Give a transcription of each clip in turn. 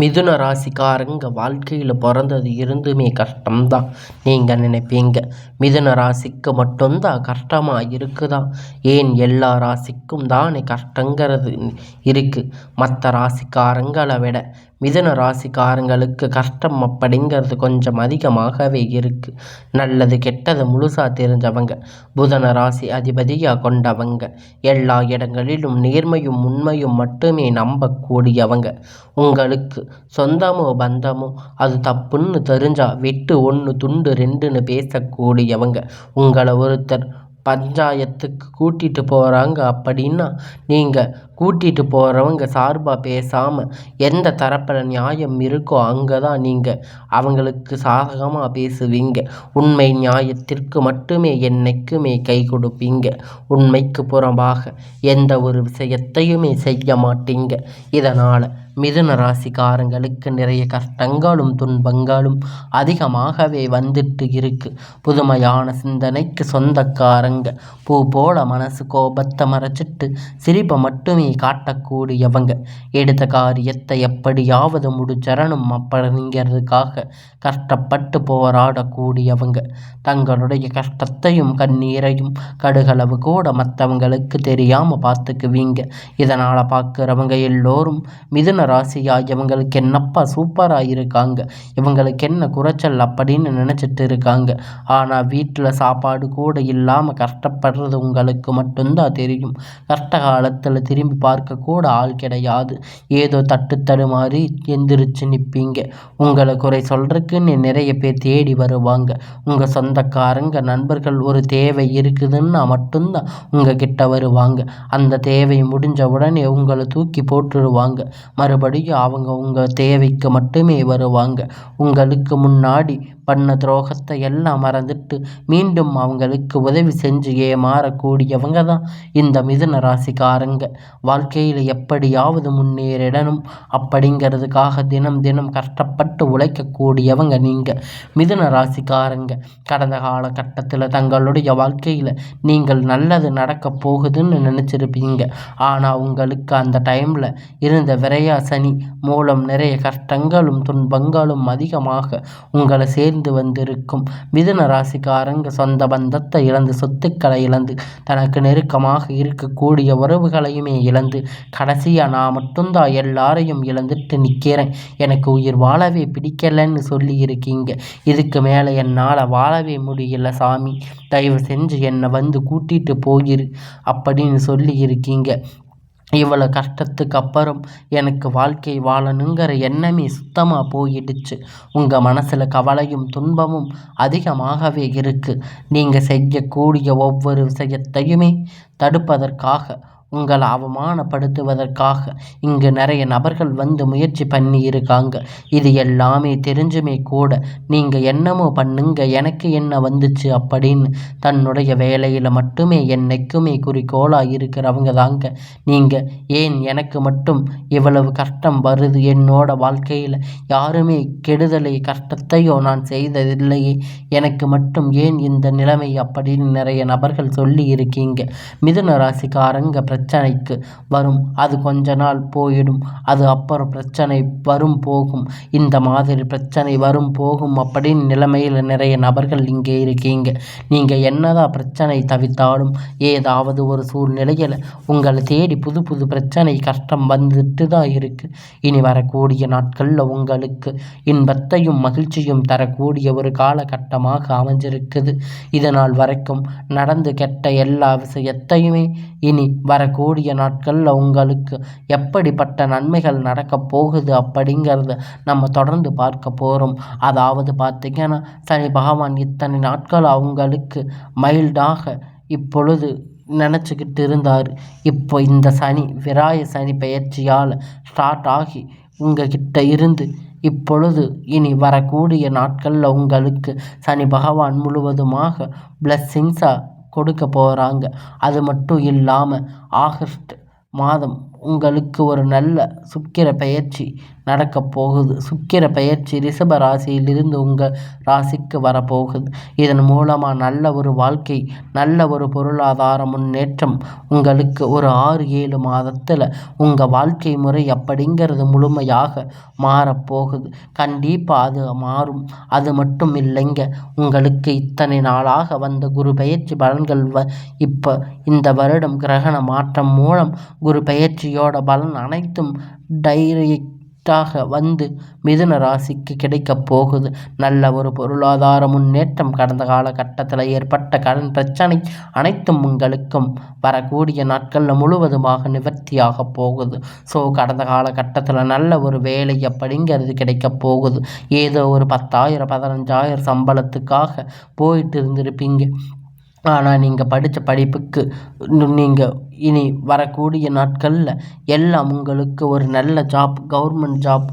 மிதுன ராசிக்காரங்க வாழ்க்கையில் பிறந்தது இருந்துமே கஷ்டம்தான். நீங்கள் நினைப்பீங்க மிதுன ராசிக்கு மட்டும்தான் கஷ்டமாக இருக்குதா? ஏன் எல்லா ராசிக்கும் தானே கஷ்டங்கிறது இருக்குது மற்ற ராசிக்காரங்களை விட மிதுன ராசிக்காரங்களுக்கு கஷ்டம் அப்படிங்கிறது கொஞ்சம் அதிகமாகவே இருக்குது நல்லது கெட்டது முழுசாக தெரிஞ்சவங்க புதன ராசி அதிபதியாக கொண்டவங்க எல்லா இடங்களிலும் நேர்மையும் உண்மையும் மட்டுமே நம்பக்கூடியவங்க. உங்களுக்கு சொந்தமோ பந்தமோ அது தப்புன்னு தெரிஞ்சால் வெட்டு ஒன்று துண்டு ரெண்டுன்னு பேசக்கூடியவங்க. உங்களை ஒருத்தர் பஞ்சாயத்துக்கு கூட்டிகிட்டு போகிறாங்க அப்படின்னா நீங்கள் கூட்டிகிட்டு போகிறவங்க சார்பாக பேசாமல் எந்த தரப்பில் நியாயம் இருக்கோ அங்கே தான் நீங்கள் அவங்களுக்கு சாதகமாக பேசுவீங்க. உண்மை நியாயத்திற்கு மட்டுமே என்னைக்குமே கை கொடுப்பீங்க. உண்மைக்கு புறம்பாக எந்த ஒரு விஷயத்தையுமே செய்ய மாட்டீங்க. இதனால் மிதுன ராசிக்காரங்களுக்கு நிறைய கஷ்டங்களும் துன்பங்களும் அதிகமாகவே வந்துட்டு இருக்கு. புதுமையான சிந்தனைக்கு சொந்தக்காரங்க. பூ போல மனசு கோபத்தை மறைச்சிட்டு சிரிப்பை மட்டுமே காட்டக்கூடியவங்க. எடுத்த காரியத்தை எப்படியாவது முடிச்சரணும் அப்படிங்கிறதுக்காக கஷ்டப்பட்டு போராடக்கூடியவங்க. தங்களுடைய கஷ்டத்தையும் கண்ணீரையும் கடுகளவு கூட மற்றவங்களுக்கு தெரியாமல் பார்த்துக்குவீங்க. இதனால் பார்க்குறவங்க எல்லோரும் மிதுன ராசியாக இவங்களுக்கு என்னப்பா சூப்பராக இருக்காங்க. இவங்களுக்கு என்ன குறைச்சல் அப்படின்னு நினச்சிட்டு இருக்காங்க. ஆனால் வீட்டில் சாப்பாடு கூட இல்லாமல் கஷ்டப்படுறது உங்களுக்கு மட்டும்தான் தெரியும். கஷ்ட காலத்தில் திரும்பி பார்க்க கூட ஆள் கிடையாது. ஏதோ தட்டு தடுமாறி எந்திரிச்சு நிற்பீங்க உங்களை குறை சொல்கிறதுக்குன்னு நிறைய பேர் தேடி வருவாங்க. உங்கள் சொந்தக்காரங்க நண்பர்கள் ஒரு தேவை இருக்குதுன்னா மட்டும்தான் உங்கள் கிட்ட வருவாங்க. அந்த தேவை முடிஞ்ச உடனே உங்களை தூக்கி போட்டுருவாங்க. மறு அவங்க உங்கள் தேவைக்கு மட்டுமே வருவாங்க. உங்களுக்கு முன்னாடி பண்ண துரோகத்தை எல்லாம் மறந்துட்டு மீண்டும் அவங்களுக்கு உதவி செஞ்சு ஏமாறக்கூடியவங்க தான் இந்த மிதுன ராசிக்காரங்க. வாழ்க்கையில் எப்படியாவது முன்னேறிடணும். அப்படிங்கிறதுக்காக தினம் தினம் கஷ்டப்பட்டு உழைக்கக்கூடியவங்க நீங்கள் மிதுன ராசிக்காரங்க. கடந்த காலகட்டத்தில் தங்களுடைய வாழ்க்கையில் நீங்கள் நல்லது நடக்க போகுதுன்னு நினச்சிருப்பீங்க. ஆனால் உங்களுக்கு அந்த டைமில் இருந்த விரையா சனி மூலம் நிறைய கஷ்டங்களும் துன்பங்களும் அதிகமாக உங்களை சேர்ந்து வந்திருக்கும் மிதுன ராசிக்காரங்க சொந்த பந்தத்தை இழந்து சொத்துக்களை இழந்து தனக்கு நெருக்கமாக இருக்கக்கூடிய உறவுகளையுமே இழந்து கடைசியாக நான் மட்டும்தான் எல்லாரையும் இழந்துட்டு நிற்கிறேன் எனக்கு உயிர் வாழவே பிடிக்கலைன்னு சொல்லி இருக்கீங்க இதுக்கு மேலே என்னால் வாழவே முடியல சாமி. தயவு செஞ்சு என்னை வந்து கூட்டிகிட்டு போயிரு அப்படின்னு சொல்லி இருக்கீங்க இவ்வளோ கஷ்டத்துக்கு அப்புறம் எனக்கு வாழ்க்கை வாழணுங்கிற எண்ணமே சுத்தமாக போயிடுச்சு. உங்கள் மனசில் கவலையும் துன்பமும் அதிகமாகவே இருக்குது நீங்கள் செய்யக்கூடிய ஒவ்வொரு விஷயத்தையுமே தடுப்பதற்காக உங்களை அவமானப்படுத்துவதற்காக இங்கு நிறைய நபர்கள் வந்து முயற்சி பண்ணி இருக்காங்க இது எல்லாமே தெரிஞ்சுமே கூட நீங்கள் என்னமோ பண்ணுங்க எனக்கு என்ன வந்துச்சு அப்படின்னு தன்னுடைய வேலையில் மட்டுமே என்னைக்குமே குறிக்கோளாக இருக்கிறவங்க தாங்க. நீங்கள் ஏன் எனக்கு மட்டும் இவ்வளவு கஷ்டம் வருது? என்னோட வாழ்க்கையில் யாருமே கெடுதலை கஷ்டத்தையோ நான் செய்ததில்லையே. எனக்கு மட்டும் ஏன் இந்த நிலைமை அப்படின்னு நிறைய நபர்கள் சொல்லி இருக்கீங்க மிதுன ராசிக்காரங்க பிரச்சனைக்கு வரும். அது கொஞ்ச நாள் போயிடும். அது அப்புறம் பிரச்சனை வரும் போகும். இந்த மாதிரி பிரச்சனை வரும் போகும் அப்படின்னு நிலைமையில் நிறைய நபர்கள் இங்கே இருக்கீங்க. நீங்கள் என்னதான் பிரச்சனை தவித்தாலும் ஏதாவது ஒரு சூழ்நிலையில் உங்களை தேடி புது புது பிரச்சனை கஷ்டம் வந்துட்டு தான் இருக்குது இனி வரக்கூடிய நாட்களில் உங்களுக்கு இன்பத்தையும் மகிழ்ச்சியும் தரக்கூடிய ஒரு காலகட்டமாக அமைஞ்சிருக்குது. இதனால் வரைக்கும் நடந்து கெட்ட எல்லா விஷயத்தையுமே இனி வர வரக்கூடிய நாட்களில் உங்களுக்கு எப்படிப்பட்ட நன்மைகள் நடக்கப் போகுது அப்படிங்கிறத நம்ம தொடர்ந்து பார்க்க போகிறோம் அதாவது பார்த்திங்கன்னா சனி பகவான் இத்தனை நாட்கள் அவங்களுக்கு மைல்டாக இப்பொழுது நினச்சிக்கிட்டு இருந்தார். இப்போ இந்த சனி விராய சனி பெயர்ச்சியால் ஸ்டார்ட் ஆகி உங்ககிட்ட இருந்து இப்பொழுது இனி வரக்கூடிய நாட்களில் உங்களுக்கு சனி பகவான் முழுவதுமாக பிளஸ்ஸிங்ஸாக கொடுக்க போகிறாங்க அது மட்டும் இல்லாமல் ஆகஸ்ட் மாதம் உங்களுக்கு ஒரு நல்ல சுக்கிர பெயர்ச்சி நடக்கப் போகுது. சுக்கிர பெயர்ச்சி ரிஷப ராசியிலிருந்து உங்கள் ராசிக்கு வரப்போகுது. இதன் மூலமாக நல்ல ஒரு வாழ்க்கை நல்ல ஒரு பொருளாதார முன்னேற்றம் உங்களுக்கு ஒரு ஆறு ஏழு மாதத்தில் உங்கள் வாழ்க்கை முறை அப்படிங்கிறது முழுமையாக மாறப்போகுது. கண்டிப்பாக அது மாறும். அது மட்டும் இல்லைங்க. உங்களுக்கு இத்தனை நாளாக வந்த குரு பயிற்சி பலன்கள் வ இப்போ இந்த வருடம் கிரகண மாற்றம் மூலம் குரு பயிற்சியோட பலன் அனைத்தும் டைரியை பெஸ்ட்டாக வந்து மிதுன ராசிக்கு கிடைக்கப் போகுது. நல்ல ஒரு பொருளாதார முன்னேற்றம். கடந்த காலகட்டத்தில் ஏற்பட்ட கடன் பிரச்சனை அனைத்தும் உங்களுக்கும் வரக்கூடிய நாட்களில் முழுவதுமாக நிவர்த்தியாக போகுது. ஸோ கடந்த காலகட்டத்தில் நல்ல ஒரு வேலை அப்படிங்கிறது கிடைக்கப் போகுது. ஏதோ ஒரு பத்தாயிரம் பதினஞ்சாயிரம் சம்பளத்துக்காக போயிட்டு இருந்திருப்பீங்க. ஆனால் நீங்கள் படித்த படிப்புக்கு நீங்கள் இனி வரக்கூடிய நாட்களில் எல்லாம் உங்களுக்கு ஒரு நல்ல ஜாப் கவர்மெண்ட் ஜாப்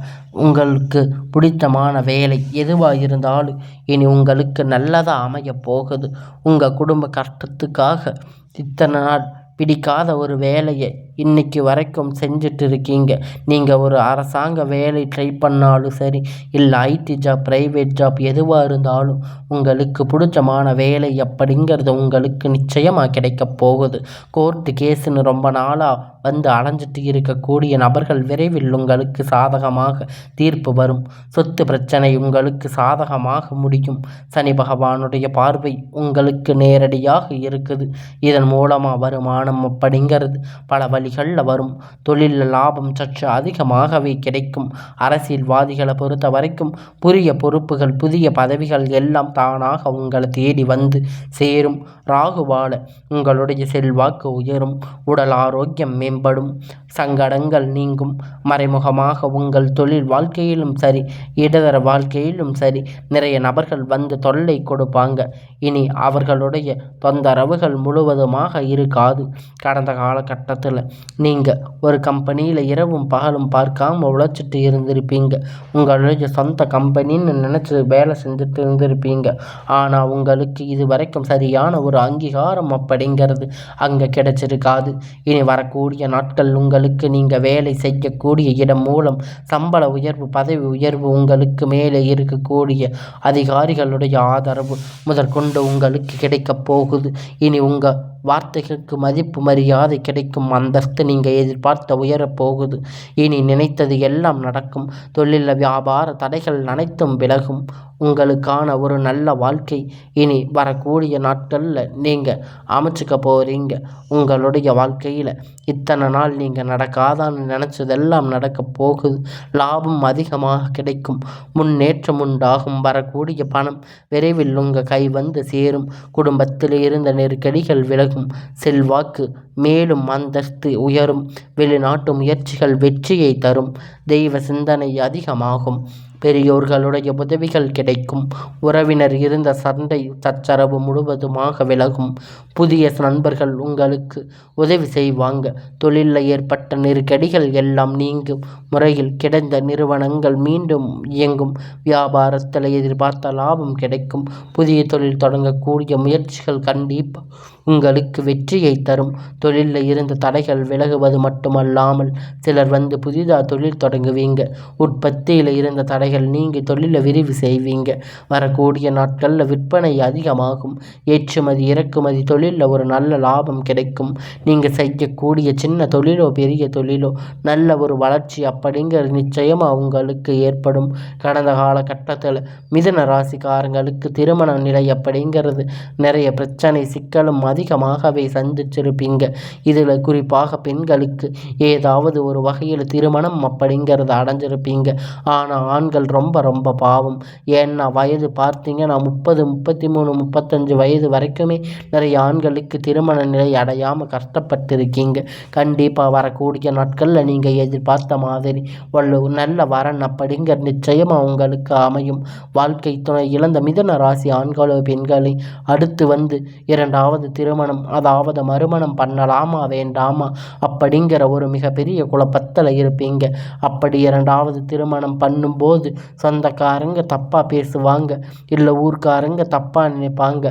உங்களுக்கு பிடித்தமான வேலை எதுவாக இருந்தாலும் இனி உங்களுக்கு நல்லதாக அமையப் போகுது. உங்கள் குடும்ப கஷ்டத்துக்காக இத்தனை நாள் பிடிக்காத ஒரு வேலையை இன்றைக்கி வரைக்கும் செஞ்சுட்டு இருக்கீங்க நீங்கள் ஒரு அரசாங்க வேலை ட்ரை பண்ணாலும் சரி இல்லை ஐடி ஜாப் ப்ரைவேட் ஜாப் எதுவாக இருந்தாலும் உங்களுக்கு பிடிச்சமான வேலை அப்படிங்கிறது உங்களுக்கு நிச்சயமாக கிடைக்க போகுது. கோர்ட்டு கேஸுன்னு ரொம்ப நாளாக வந்து அலைஞ்சிட்டு இருக்கக்கூடிய நபர்கள் விரைவில் உங்களுக்கு சாதகமாக தீர்ப்பு வரும். சொத்து பிரச்சனை உங்களுக்கு சாதகமாக முடியும். சனி பகவானுடைய பார்வை உங்களுக்கு நேரடியாக இருக்குது. இதன் மூலமாக வருமானம் அப்படிங்கிறது பல வழி வழிகளில் வரும். தொழிலில் லாபம் சற்று அதிகமாகவே கிடைக்கும். அரசியல்வாதிகளை பொறுத்த வரைக்கும் புதிய பொறுப்புகள் புதிய பதவிகள் எல்லாம் தானாக உங்களை தேடி வந்து சேரும். ராகுவால உங்களுடைய செல்வாக்கு உயரும். உடல் ஆரோக்கியம் மேம்படும். சங்கடங்கள் நீங்கும். மறைமுகமாக உங்கள் தொழில் வாழ்க்கையிலும் சரி இடதர வாழ்க்கையிலும் சரி நிறைய நபர்கள் வந்து தொல்லை கொடுப்பாங்க. இனி அவர்களுடைய தொந்தரவுகள் முழுவதுமாக இருக்காது. கடந்த காலகட்டத்தில் நீங்கள் ஒரு கம்பெனியில் இரவும் பகலும் பார்க்காம உழைச்சிட்டு இருந்திருப்பீங்க. உங்களுடைய சொந்த கம்பெனின்னு நினச்சி வேலை செஞ்சுட்டு இருந்திருப்பீங்க. ஆனால் உங்களுக்கு இது வரைக்கும் சரியான ஒரு அங்கீகாரம் அப்படிங்கிறது அங்கே கிடைச்சிருக்காது. இனி வரக்கூடிய நாட்கள் உங்களுக்கு நீங்கள் வேலை செய்யக்கூடிய இடம் மூலம் சம்பள உயர்வு பதவி உயர்வு உங்களுக்கு மேலே இருக்கக்கூடிய அதிகாரிகளுடைய ஆதரவு முதற்கொண்டு உங்களுக்கு கிடைக்கப் போகுது. இனி உங்கள் வார்த்தைகளுக்கு மதிப்பு மரியாதை கிடைக்கும் அந்த அந்தஸ்து நீங்கள் எதிர்பார்த்த உயரப் போகுது. இனி நினைத்தது எல்லாம் நடக்கும். தொழிலில் வியாபார தடைகள் அனைத்தும் விலகும். உங்களுக்கான ஒரு நல்ல வாழ்க்கை இனி வரக்கூடிய நாட்களில் நீங்கள் அமைச்சுக்க போகிறீங்க உங்களுடைய வாழ்க்கையில் இத்தனை நாள் நீங்கள் நடக்காதான்னு நினச்சதெல்லாம் நடக்க போகுது. லாபம் அதிகமாக கிடைக்கும். முன்னேற்றம் உண்டாகும். வரக்கூடிய பணம் விரைவில் உங்கள் கை வந்து சேரும். குடும்பத்தில் இருந்த நெருக்கடிகள் விலகும். செல்வாக்கு மேலும் அந்தஸ்து உயரும். வெளிநாட்டு முயற்சிகள் வெற்றியை தரும். தெய்வ சிந்தனை அதிகமாகும். பெரியோர்களுடைய உதவிகள் கிடைக்கும். உறவினர் இருந்த சண்டை சச்சரவு முழுவதுமாக விலகும். புதிய நண்பர்கள் உங்களுக்கு உதவி செய்வாங்க. தொழிலில் ஏற்பட்ட நெருக்கடிகள் எல்லாம் நீங்கும். முறையில் கிடைந்த நிறுவனங்கள் மீண்டும் இயங்கும். வியாபாரத்தில் எதிர்பார்த்த லாபம் கிடைக்கும். புதிய தொழில் தொடங்கக்கூடிய முயற்சிகள் கண்டிப்பாக உங்களுக்கு வெற்றியை தரும். தொழிலில் இருந்த தடைகள் விலகுவது மட்டுமல்லாமல் சிலர் வந்து புதிதாக தொழில் தொடங்குவீங்க. உற்பத்தியில் இருந்த தடைகள் நீங்கி தொழிலை விரிவு செய்வீங்க. வரக்கூடிய நாட்களில் விற்பனை அதிகமாகும். ஏற்றுமதி இறக்குமதி தொழிலில் ஒரு நல்ல லாபம் கிடைக்கும். நீங்கள் செய்யக்கூடிய சின்ன தொழிலோ பெரிய தொழிலோ நல்ல ஒரு வளர்ச்சி அப்படிங்கிற நிச்சயமாக உங்களுக்கு ஏற்படும். கடந்த காலகட்டத்தில் மிதன ராசிக்காரங்களுக்கு திருமண நிலை அப்படிங்கிறது நிறைய பிரச்சனை சிக்கலும் அதிகமாகவே சந்திச்சிருப்பீங்க. இதில் குறிப்பாக பெண்களுக்கு ஏதாவது ஒரு வகையில் திருமணம் அப்படிங்கிறத அடைஞ்சிருப்பீங்க. ஆனால் ஆண்கள் ரொம்ப ரொம்ப பாவம். ஏன்னா வயது பார்த்தீங்கன்னா முப்பது முப்பத்தி மூணு முப்பத்தஞ்சு வயது வரைக்குமே நிறைய ஆண்களுக்கு திருமண நிலை அடையாமல் கஷ்டப்பட்டிருக்கீங்க. கண்டிப்பாக வரக்கூடிய நாட்களில் நீங்கள் எதிர்பார்த்த மாதிரி உள்ள நல்ல வரன் அப்படிங்கிற நிச்சயமாக உங்களுக்கு அமையும். வாழ்க்கை துணை இழந்த மிதன ராசி ஆண்களோ பெண்களை அடுத்து வந்து இரண்டாவது திருமணம் அதாவது மறுமணம் பண்ணலாமா வேண்டாமா அப்படிங்கிற ஒரு மிகப்பெரிய குழப்பத்தில் இருப்பீங்க. அப்படி இரண்டாவது திருமணம் பண்ணும்போது போது சொந்தக்காரங்க தப்பாக பேசுவாங்க இல்லை ஊர்க்காரங்க தப்பாக நினைப்பாங்க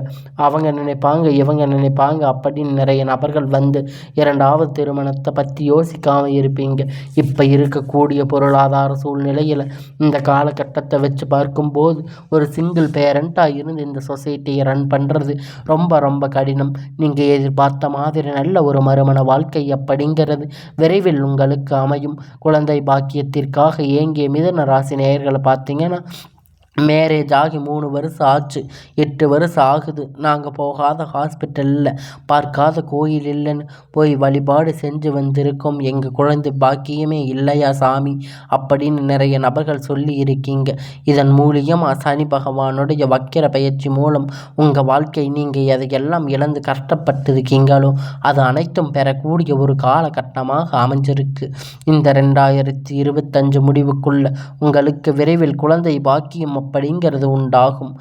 அவங்க நினைப்பாங்க இவங்க நினைப்பாங்க அப்படின்னு நிறைய நபர்கள் வந்து இரண்டாவது திருமணத்தை பற்றி யோசிக்காமல் இருப்பீங்க. இப்போ இருக்கக்கூடிய பொருளாதார சூழ்நிலையில் இந்த காலகட்டத்தை வச்சு பார்க்கும்போது ஒரு சிங்கிள் பேரண்ட்டாக இருந்து இந்த சொசைட்டியை ரன் பண்ணுறது ரொம்ப ரொம்ப கடினம். நீங்கள் எதிர்பார்த்த மாதிரி நல்ல ஒரு மறுமண வாழ்க்கை அப்படிங்கிறது விரைவில் உங்களுக்கு அமையும். குழந்தை பாக்கியத்திற்காக ஏங்கிய மிதன ராசி நேயர்களை பார்த்தீங்கன்னா மேரேஜ் ஆகி மூணு வருஷம் ஆச்சு. எட்டு வருஷம் ஆகுது. நாங்கள் போகாத ஹாஸ்பிட்டலில் பார்க்காத கோயில் இல்லைன்னு போய் வழிபாடு செஞ்சு வந்திருக்கோம். எங்கள் குழந்தை பாக்கியமே இல்லையா சாமி? அப்படின்னு நிறைய நபர்கள் சொல்லி இருக்கீங்க. இதன் மூலியமாக சனி பகவானுடைய வக்கிர பயிற்சி மூலம் உங்கள் வாழ்க்கை நீங்கள் எதையெல்லாம் இழந்து கஷ்டப்பட்டிருக்கீங்களோ அது அனைத்தும் பெறக்கூடிய ஒரு காலகட்டமாக அமைஞ்சிருக்கு. இந்த ரெண்டாயிரத்தி இருபத்தஞ்சு முடிவுக்குள்ள உங்களுக்கு விரைவில் குழந்தை பாக்கியம் அப்படிங்கிறது உண்டாகும்.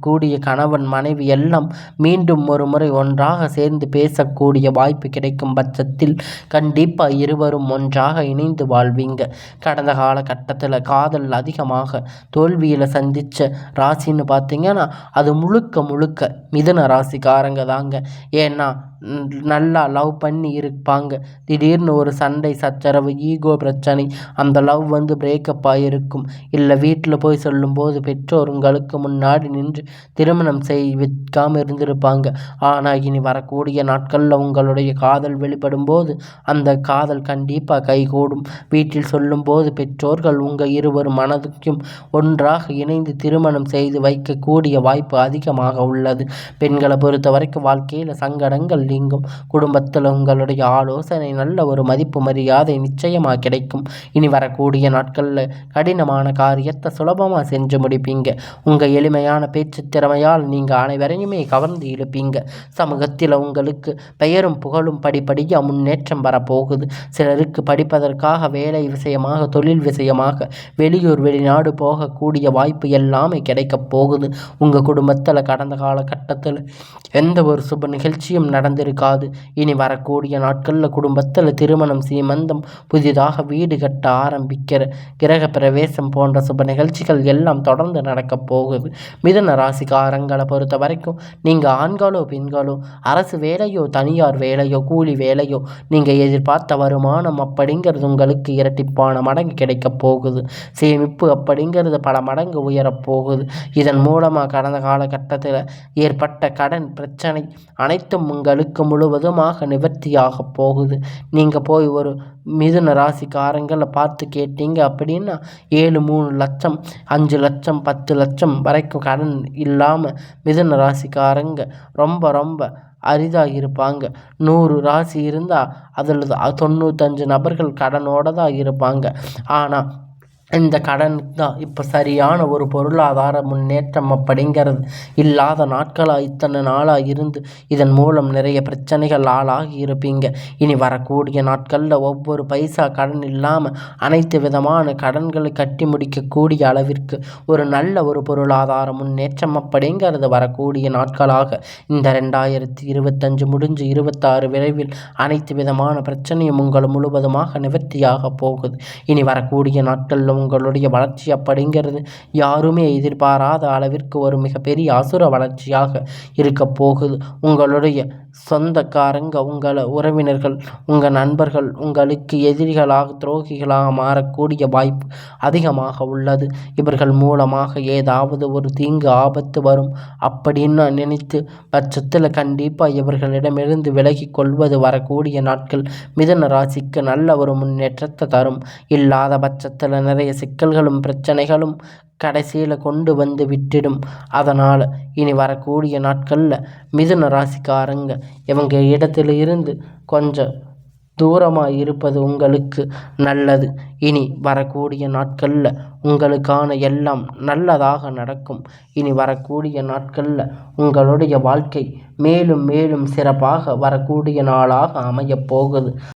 கூடிய கணவன் மனைவி எல்லாம் மீண்டும் ஒரு முறை ஒன்றாக சேர்ந்து பேசக்கூடிய வாய்ப்பு கிடைக்கும் பட்சத்தில் கண்டிப்பாக இருவரும் ஒன்றாக இணைந்து வாழ்வீங்க. கடந்த காலகட்டத்தில் காதல் அதிகமாக தோல்வியில் சந்தித்த ராசின்னு பார்த்தீங்கன்னா அது முழுக்க முழுக்க மிதன ராசிக்காரங்க தாங்க. ஏன்னா நல்லா லவ் பண்ணி இருப்பாங்க. திடீர்னு ஒரு சண்டை சச்சரவு ஈகோ பிரச்சனை அந்த லவ் வந்து பிரேக்கப் ஆகிருக்கும் இல்லை வீட்டில் போய் சொல்லும்போது பெற்றோர் உங்களுக்கு முன்னாடி நின்று திருமணம் செய் வைக்காமல் இருந்திருப்பாங்க. ஆனால் இனி வரக்கூடிய நாட்களில் உங்களுடைய காதல் வெளிப்படும் போது அந்த காதல் கண்டிப்பாக கைகூடும். வீட்டில் சொல்லும்போது பெற்றோர்கள் உங்கள் இருவர் மனதுக்கும் ஒன்றாக இணைந்து திருமணம் செய்து வைக்கக்கூடிய வாய்ப்பு அதிகமாக உள்ளது. பெண்களை பொறுத்த வரைக்கும் வாழ்க்கையில் சங்கடங்கள் நீங்கும் குடும்பத்தில் உங்களுடைய ஆலோசனை நல்ல ஒரு மதிப்பு மரியாதை நிச்சயமாக கிடைக்கும். இனி வரக்கூடிய நாட்களில் கடினமான காரியத்தை சுலபமாக செஞ்சு முடிப்பீங்க. உங்கள் எளிமையான பேச்சு திறமையால் நீங்கள் அனைவரையுமே கவர்ந்து இழுப்பீங்க. சமூகத்தில் உங்களுக்கு பெயரும் புகழும் படிப்படியாக முன்னேற்றம் வரப்போகுது. சிலருக்கு படிப்பதற்காக வேலை விஷயமாக தொழில் விஷயமாக வெளியூர் வெளிநாடு போகக்கூடிய வாய்ப்பு எல்லாமே கிடைக்கப் போகுது. உங்கள் குடும்பத்தில் கடந்த காலகட்டத்தில் எந்த ஒரு சுப நிகழ்ச்சியும் நடந்திருக்காது இனி வரக்கூடிய நாட்களில் குடும்பத்தில் திருமணம் சீமந்தம் புதிதாக வீடு கட்ட ஆரம்பிக்கிற கிரக பிரவேசம் போன்ற சுப நிகழ்ச்சிகள் எல்லாம் தொடர்ந்து நடக்கப் போகுது. மிதன ராசிக்காரங்களை பொறுத்த வரைக்கும் நீங்கள் ஆண்களோ பெண்களோ அரசு வேலையோ தனியார் வேலையோ கூலி வேலையோ நீங்கள் எதிர்பார்த்த வருமானம் அப்படிங்கிறது உங்களுக்கு இரட்டிப்பான மடங்கு கிடைக்கப் போகுது. சேமிப்பு அப்படிங்கிறது பல மடங்கு உயரப்போகுது இதன் மூலமாக கடந்த காலகட்டத்தில் ஏற்பட்ட கடன் பிரச்சனை அனைத்தும் உங்களுக்கு முழுவதுமாக நிவர்த்தியாக போகுது. நீங்கள் போய் ஒரு மிதுன ராசிக்காரங்களை பார்த்து கேட்டீங்க அப்படின்னா ஏழு மூணு லட்சம் அஞ்சு லட்சம் பத்து லட்சம் வரைக்கும் கடன் இல்லாமல் மிதுன ராசிக்காரங்க ரொம்ப ரொம்ப அரிதாக இருப்பாங்க. நூறு ராசி இருந்தால் அதில் தொண்ணூத்தஞ்சு நபர்கள் கடனோடு தான் இருப்பாங்க. ஆனால் இந்த கடன் தான். இப்போ சரியான ஒரு பொருளாதார முன்னேற்றம் அப்படிங்கிறது இல்லாத நாட்களாக இத்தனை நாளாக இருந்து இதன் மூலம் நிறைய பிரச்சனைகள் ஆளாகி இருப்பீங்க. இனி வரக்கூடிய நாட்களில் ஒவ்வொரு பைசா கடன் இல்லாமல் அனைத்து விதமான கடன்களை கட்டி முடிக்கக்கூடிய அளவிற்கு ஒரு நல்ல ஒரு பொருளாதார முன்னேற்றம் அப்படிங்கிறது வரக்கூடிய நாட்களாக இந்த ரெண்டாயிரத்தி இருபத்தஞ்சு முடிஞ்சு இருபத்தாறு விரைவில் அனைத்து விதமான பிரச்சனையும் உங்கள் முழுவதுமாக நிவர்த்தியாக போகுது. இனி வரக்கூடிய உங்களுடைய வளர்ச்சி அப்படிங்கிறது யாருமே எதிர்பாராத அளவிற்கு ஒரு மிகப்பெரிய அசுர வளர்ச்சியாக இருக்க போகுது. உங்களுடைய சொந்தக்காரங்க உங்கள் உறவினர்கள் உங்கள் நண்பர்கள் உங்களுக்கு எதிரிகளாக துரோகிகளாக மாறக்கூடிய வாய்ப்பு அதிகமாக உள்ளது. இவர்கள் மூலமாக ஏதாவது ஒரு தீங்கு ஆபத்து வரும் அப்படின்னு நினைத்து பட்சத்தில் கண்டிப்பாக இவர்களிடமிருந்து விலகி கொள்வது வரக்கூடிய நாட்கள் மிதன ராசிக்கு நல்ல ஒரு முன்னேற்றத்தை தரும். இல்லாத பட்சத்தில் நிறைய நிறைய சிக்கல்களும் பிரச்சனைகளும் கடைசியில் கொண்டு வந்து விட்டுடும். அதனால் இனி வரக்கூடிய நாட்களில் மிதுன ராசிக்காரங்க இவங்க இடத்துல இருந்து கொஞ்சம் தூரமாக இருப்பது உங்களுக்கு நல்லது. இனி வரக்கூடிய நாட்களில் உங்களுக்கான எல்லாம் நல்லதாக நடக்கும். இனி வரக்கூடிய நாட்களில் உங்களுடைய வாழ்க்கை மேலும் மேலும் சிறப்பாக வரக்கூடிய நாளாக அமையப் போகுது.